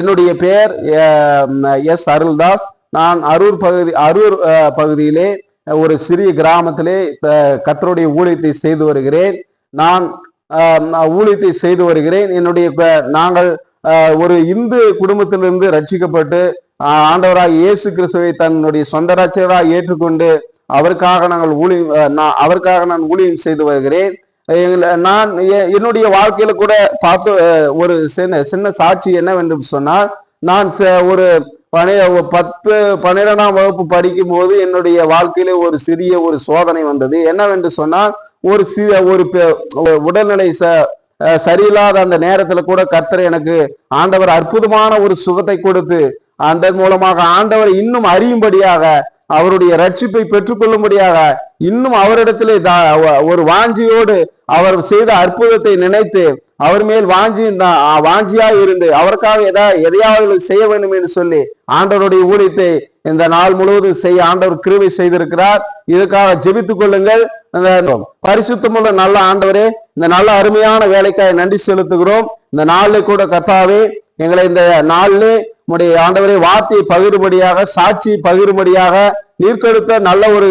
என்னுடைய பெயர் எஸ் அருள்தாஸ். நான் அரூர் பகுதி அரூர் பகுதியிலே ஒரு சிறிய கிராமத்திலே கத்தருடைய ஊழியத்தை செய்து வருகிறேன். நான் ஊழியத்தை செய்து வருகிறேன். என்னுடைய நாங்கள் ஒரு இந்து குடும்பத்திலிருந்து ரட்சிக்கப்பட்டு ஆண்டவராக இயேசு கிறிஸ்துவை தன்னுடைய சொந்த ரட்சகராக ஏற்றுக்கொண்டு அவருக்காக நாங்கள் ஊழியம் நான் அவருக்காக நான் ஊழியம் செய்து வருகிறேன். நான் எ- என்னுடைய வாழ்க்கையில கூட பார்த்து ஒரு சின்ன சின்ன சாட்சி என்னவென்று சொன்னால் நான் ச- ஒரு பனி பத்து பன்னிரெண்டாம் வகுப்பு படிக்கும் போது என்னுடைய வாழ்க்கையில ஒரு சிறிய ஒரு சோதனை வந்தது. என்னவென்று சொன்னால் ஒரு சிறிய ஒரு பெ- உடல்நிலை ச சரியில்லாத அந்த நேரத்துல கூட கர்த்தர் எனக்கு ஆண்டவர் அற்புதமான ஒரு சுகத்தை கொடுத்து அந்த மூலமாக ஆண்டவர் இன்னும் அறியும்படியாக அவருடைய ரட்சிப்பை பெற்றுக்கொள்ளும்படியாக இன்னும் அவரிடத்திலே தா- ஒரு வாஞ்சியோடு அவர் செய்த அற்புதத்தை நினைத்து அவர் மேல் வாஞ்சி வாஞ்சியா இருந்து அவருக்காக எதா எதையாவது செய்ய வேண்டும் என்று சொல்லி ஆண்டவருடைய ஊழியத்தை இந்த நாள் முழுவதும் செய்ய ஆண்டவர் கிருவை செய்திருக்கிறார். இதுக்காக ஜெபித்துக் கொள்ளுங்கள். இந்த பரிசுத்தமுள்ள நல்ல ஆண்டவரே இந்த நல்ல அருமையான வேலைக்காக நன்றி செலுத்துகிறோம். இந்த நாளில் கூட கத்தாவே எங்களை இந்த நாளிலே உடைய ஆண்டவரை வார்த்தையை பகிரும்படியாக சாட்சி பகிரும்படியாக நீர்க்கெடுத்த நல்ல ஒரு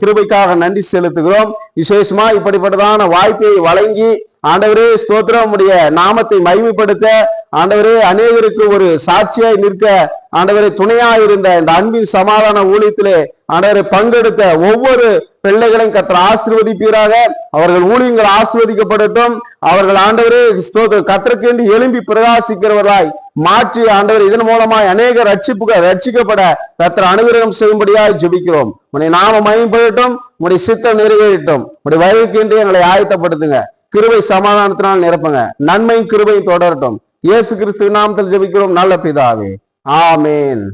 கிருபைக்காக நன்றி செலுத்துகிறோம். விசேஷமா இப்படிப்பட்டதான வாய்ப்பை வழங்கி ஆண்டவரே ஸ்தோத்திரம். உடைய நாமத்தை மகிமைப்படுத்த ஆண்டவரே அநேகருக்கு ஒரு சாட்சியாய் நிற்க ஆண்டவரை துணையாக இருந்த இந்த அன்பின் சமாதான ஊழியத்திலே ஆண்டவரை பங்கெடுத்த ஒவ்வொரு பிள்ளைகளையும் கத்த ஆசிர்வதிப்பீராக. அவர்கள் ஊழியங்கள் ஆசிர்வதிக்கப்படட்டும். அவர்கள் ஆண்டவரே கத்திரக்கேண்டு எழும்பி பிரகாசிக்கிறவர்களாய் மாற்றி ஆண்டவர் இதன் மூலமாய் அநேக ரட்சிப்புகள் ரட்சிக்கப்பட கத்திர அனுகிரகம் செய்யும்படியாய் ஜெபிக்கிறோம். உன்னை நாம மயம்படட்டும் உடைய சித்தம் நிறைவேறட்டும். உடைய வருகைக்கென்று எங்களை ஆயத்தப்படுத்துங்க. கிருபை சமாதானத்தினால் நிரப்புங்க. நன்மையும் கிருபையும் தொடரட்டும். இயேசு கிறிஸ்து நாமத்தில் ஜெபிக்கிறோம். நல்ல பிதாவே. ஆமேன்.